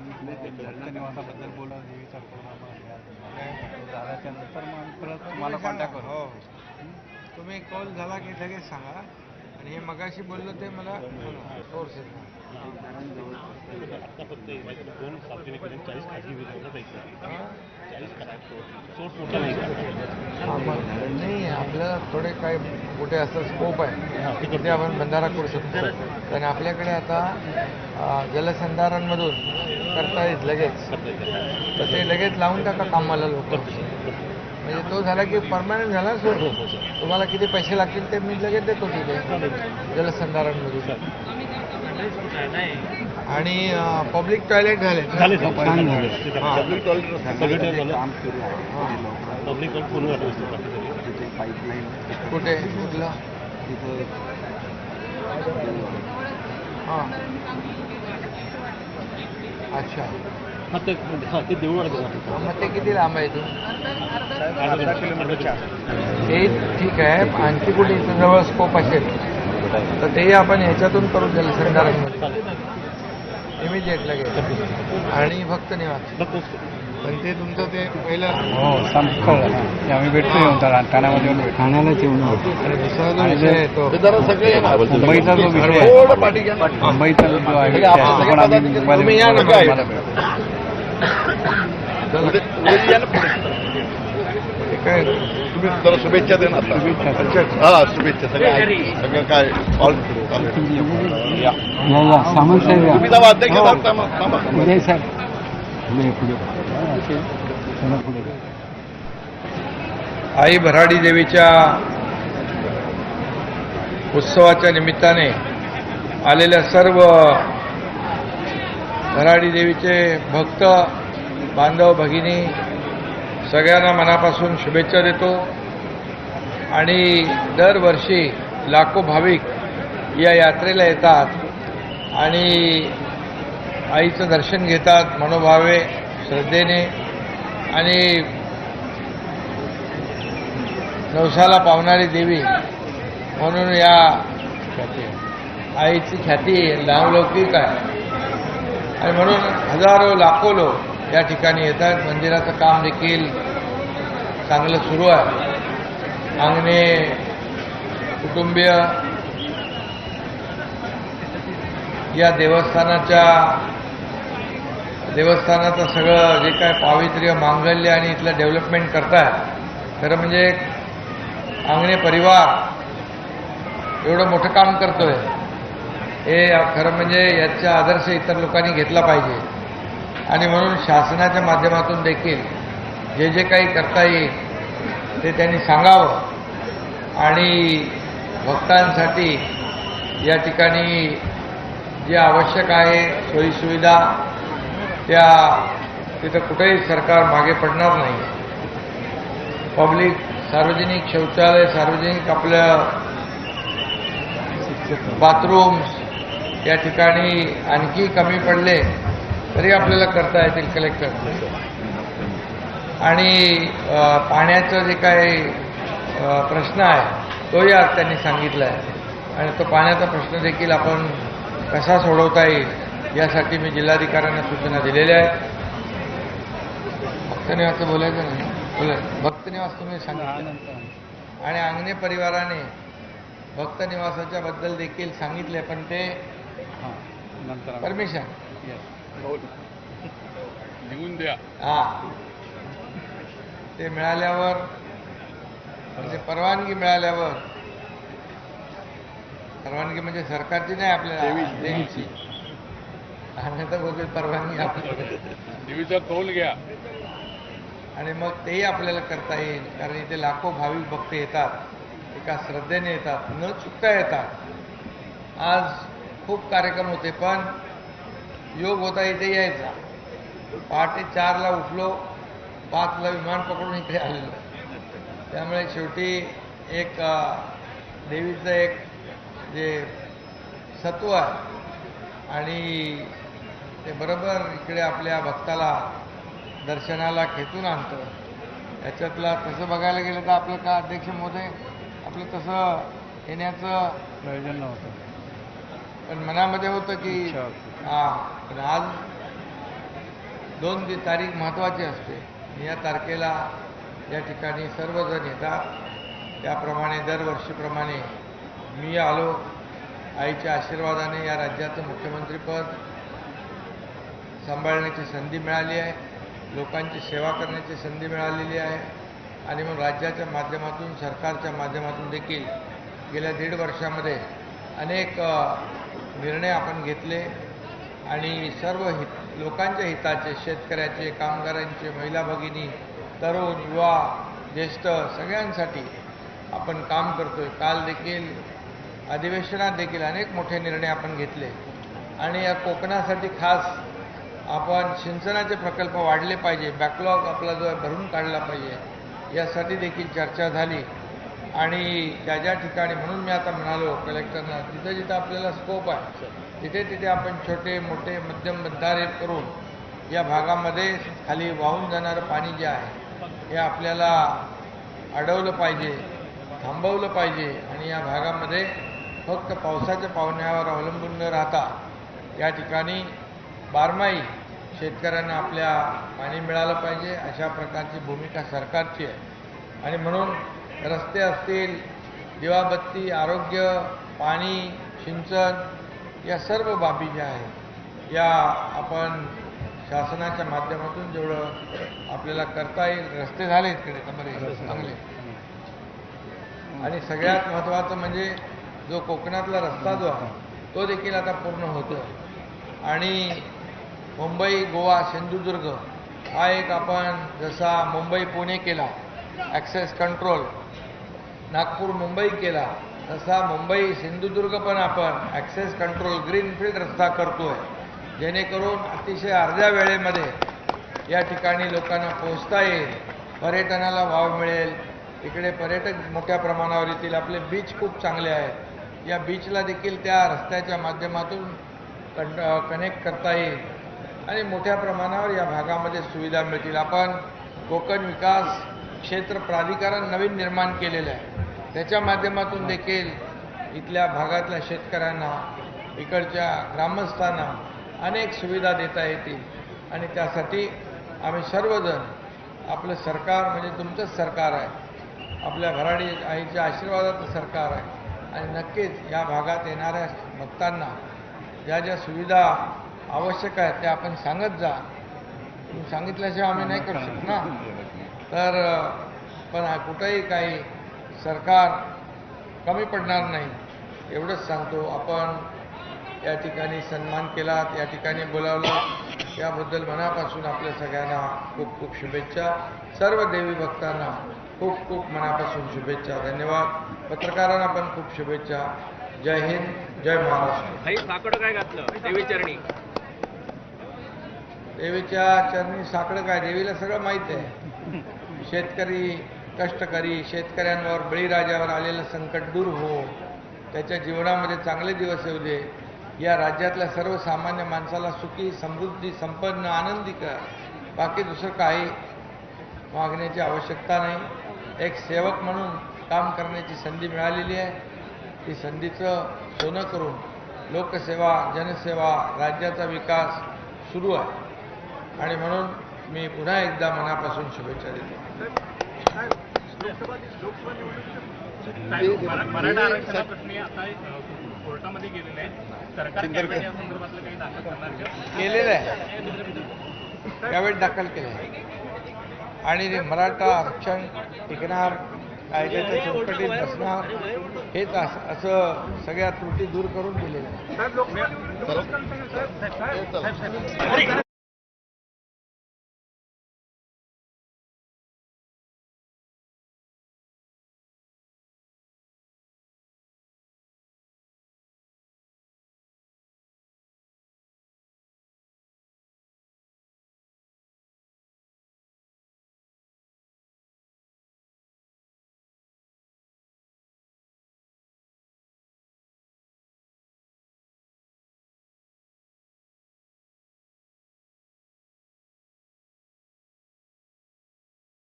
आम्ही मग परत तुम्हाला कॉन्टॅक्ट करू. हो. तुम्ही कॉल झाला की लगेच सांगा. आणि हे मगाशी बोललो ते मला सोर्स दोन चाळीस खाजगी नाही आपलं थोडे काही कुठे असं स्कोप आहे. तिथे आपण बंधारा करू शकतो. आणि आपल्याकडे आता जलसंधारणमधून करता येत लगेच. तर ते लगेच लावून टाका कामाला लोक. म्हणजे तो झाला की परमनंट झाला सो तुम्हाला किती पैसे लागतील ते मी लगेच देतो तिथे. जलसंधारणमधून. आणि पब्लिक टॉयलेट झाले झाले. पब्लिक टॉयलेट काम सुरू आहे. पब्लिक तिथे पाईपलाईन कुठे? कुठलं? तिथं हां. अच्छा. हा ते हा ते देऊळ मग ते किती लांब आहे इथून? अर्धा किलोमीटरच्या ते ठीक आहे. आणखी कुठे? इथं जवळ स्कोप असेल. तर तेही आपण ह्याच्यातून करू जलसंधारणमध्ये इमिजिएट लगेच. आणि भक्त निवास पण ते तुमचं ते पहिलं हो संपकळ ते आम्ही भेटतो येऊन तर ठाण्यामध्ये येऊन भेटतो. ठाण्यालाच येऊन दुसरा जो विषय आहे तो मुंबईचा जो विषय आहे. मुंबईचा जो आहे. विषय आहे, तो पण आम्ही मुंबईला तुम्ही या ना भेटतो. मला ते काय? तुम्ही जरा शुभेच्छा दे ना आता. हा शुभेच्छा. सगळं सगळं काय? ऑल या, या, सामंत साहेब या. तुम्ही जावा अध्यक्ष साहेब थांबा थांबा. उदय साहेब. पुढे पुढे चला पुढे. आई भराडी देवीच्या उत्सवाच्या निमित्ताने आलेल्या सर्व भराडी देवीचे भक्त बांधव भगिनी सगळ्यांना मनापासून शुभेच्छा देतो. आणि दरवर्षी लाखो भाविक या यात्रेला येतात आणि आईचं दर्शन घेतात मनोभावे श्रद्धेने. आणि नवसाला पावणारी देवी म्हणून या आईची ख्याती नावलौकिक आहे. आणि म्हणून हजारो लाखो लोक या ठिकाणी येतात. मंदिराचं काम देखील चांगलं सुरू आहे. अंगणे कुटुंबीय या देवस्थानाच्या देवस्थानाचं सगळं जे काय पावित्र्य मांगल्य आणि इथलं डेव्हलपमेंट करताय खरं म्हणजे अंगणे परिवार एवढं मोठं काम करतोय. हे खरं म्हणजे याचा आदर्श इतर लोकांनी घेतला पाहिजे. आणि म्हणून शासनाच्या माध्यमातून देखील जे जे काही करता येईल ते त्यांनी सांगावं. आणि भक्तांसाठी या ठिकाणी जे आवश्यक आहे सोयीसुविधा त्या तिथं कुठेही सरकार मागे पडणार नाही. पब्लिक सार्वजनिक शौचालय सार्वजनिक आपलं बाथरूम्स या ठिकाणी आणखी कमी पडले. तरी आपल्याला करता येतील कलेक्टर आणि पाण्याचं जे काही प्रश्न आहे तोही आज त्यांनी सांगितला आहे. आणि तो पाण्याचा प्रश्न देखील आपण कसा सोडवता येईल यासाठी मी जिल्हाधिकाऱ्यांना सूचना दिलेल्या आहेत. भक्तनिवासचं बोलायचं नाही. बोला. भक्तनिवास तुम्ही सांगितलं. आणि अंगणे परिवाराने भक्त निवासाच्या बद्दल देखील सांगितले पण ते परमिशन. लिहून द्या. हा. ते मिळाल्यावर म्हणजे परवानगी मिळाल्यावर परवानगी म्हणजे सरकारची नाही आपल्याला देवीची. आम्ही तर परवानगी आपल्याकडे देवीचा कौल घ्या. आणि मग तेही आपल्याला करता येईल कारण इथे लाखो भाविक भक्त येतात एका श्रद्धेने येतात न चुकता येतात. आज खूप कार्यक्रम होते पण योग होता इथे यायचा. पहाटे चारला उठलो पाचला विमान पकडून इथे आलेलो. त्यामुळे शेवटी एक देवीचं एक जे सत्व आहे आणि ते बरोबर इकडे आपल्या भक्ताला दर्शनाला खेचून आणतं. याच्यातला तसं बघायला गेलं तर आपलं का अध्यक्ष महोदय आपलं तसं येण्याचं प्रयोजन नव्हतं. पण मनामध्ये होतं की पण आज दोन ती तारीख महत्त्वाची असते. या तारखेला या ठिकाणी सर्वजण येतात. त्याप्रमाणे दरवर्षीप्रमाणे मी आलो. आईच्या आशीर्वादाने या राज्याचं मुख्यमंत्रीपद सांभाळण्याची संधी मिळाली आहे. लोकांची सेवा करण्याची संधी मिळालेली आहे. आणि मग राज्याच्या माध्यमातून सरकारच्या माध्यमातून देखील गेल्या दीड वर्षामध्ये अनेक निर्णय आपण घेतले. आणि सर्व हित लोकांच्या हिताचे शेतकऱ्याचे कामगारांचे महिला भगिनी तरुण युवा ज्येष्ठ सगळ्यांसाठी आपण काम करतोय. काल देखील अधिवेशनात देखील अनेक मोठे निर्णय आपण घेतले. आणि या कोकणासाठी खास आपण सिंचनाचे प्रकल्प वाढले पाहिजे. बॅकलॉग आपला जो भरून काढला पाहिजे. यासाठी देखील चर्चा झाली. आणि ज्या ज्या ठिकाणी म्हणून मी आता म्हणालो कलेक्टरना जिथं जिथं आपल्याला स्कोप आहे तिथे तिथे आपण छोटे मोठे मध्यम बंधारे करून या भागामध्ये खाली वाहून जाणारं पाणी जे आहे हे आपल्याला अडवलं पाहिजे थांबवलं पाहिजे आणि या भागामध्ये फक्त पावसाच्या पावण्यावर अवलंबून न राहता या ठिकाणी बारमाही शेतकऱ्यांना आपल्या पाणी मिळालं पाहिजे अशा प्रकारची भूमिका सरकारची आहे. आणि म्हणून रस्ते असतील दिवाबत्ती आरोग्य पाणी सिंचन या सर्व बाबी ज्या आहेत या आपण शासनाच्या माध्यमातून जेवढं आपल्याला करता येईल रस्ते झाले इकडे बरे चांगले. आणि सगळ्यात महत्त्वाचं म्हणजे जो कोकणातला रस्ता जो आहे तो देखील आता पूर्ण होतो आणि मुंबई गोवा सिंधुदुर्ग हा एक आपण जसा मुंबई पुणे केला ॲक्सेस कंट्रोल नागपूर मुंबई केला तसा मुंबई सिंधुदुर्ग पण आपण ॲक्सेस कंट्रोल ग्रीनफील्ड रस्ता करतोय. जेणेकरून अतिशय अर्ध्या वेळेमध्ये या ठिकाणी लोकांना पोहोचता येईल. पर्यटनाला वाव मिळेल. इकडे पर्यटक मोठ्या प्रमाणावर येतील. आपले बीच खूप चांगले आहेत. या बीचला देखील त्या रस्त्याच्या माध्यमातून कन कनेक्ट करता येईल. आणि मोठ्या प्रमाणावर या भागामध्ये सुविधा मिळतील. आपण कोकण विकास क्षेत्र प्राधिकरण नवीन निर्माण केलेलं आहे. त्याच्या माध्यमातून देखील इथल्या भागातल्या शेतकऱ्यांना इकडच्या ग्रामस्थांना अनेक सुविधा देता येतील. आणि त्यासाठी आम्ही सर्वजण आपलं सरकार म्हणजे तुमचंच सरकार आहे. आपल्या भराडी आईच्या आशीर्वादाचं सरकार आहे. आणि नक्कीच या भागात येणाऱ्या भक्तांना ज्या ज्या सुविधा आवश्यक आहेत त्या आपण सांगत जा. तुम्ही सांगितल्याशिवाय आम्ही नाही करू शकत ना. तर पण कुठंही काही सरकार कमी पडणार नाही. एवढंच सांगतो. आपण या ठिकाणी सन्मान केला या ठिकाणी बोलावलं. याबद्दल मनापासून आपल्या सगळ्यांना खूप खूप शुभेच्छा. सर्व देवी भक्तांना खूप खूप मनापासून शुभेच्छा. धन्यवाद. पत्रकारांना पण खूप शुभेच्छा. जय हिंद जय महाराष्ट्र. साकडं काय घातलं? देवी चरणी. देवीच्या चरणी साकडं काय? देवीला सगळं माहीत आहे. शेतकरी कष्टकरी शेतकऱ्यांवर बळीराजावर आलेलं संकट दूर हो त्याच्या जीवनामध्ये चांगले दिवस येऊ दे. या राज्यातल्या सर्वसामान्य माणसाला सुखी समृद्धी संपन्न आनंदी कर. बाकी दुसरं काही मागण्याची आवश्यकता नाही. एक सेवक म्हणून काम करण्याची संधी मिळालेली आहे. ती संधीचं सोनं करून लोकसेवा जनसेवा राज्याचा विकास सुरू आहे. आणि म्हणून मी पुन्हा एकदा मनापासून शुभेच्छा देतो. मराठा आता कोर्टामध्ये गेलेले सरकार या संदर्भातलं काही दाखल करणार का? केलेलं आहे. यावेळी दाखल केलं आहे. आणि ते मराठा आरक्षण टिकणार कायद्याच्या चौकटीत बसणार हेच असं सगळ्या त्रुटी दूर करून दिलेलं आहे लोकसभा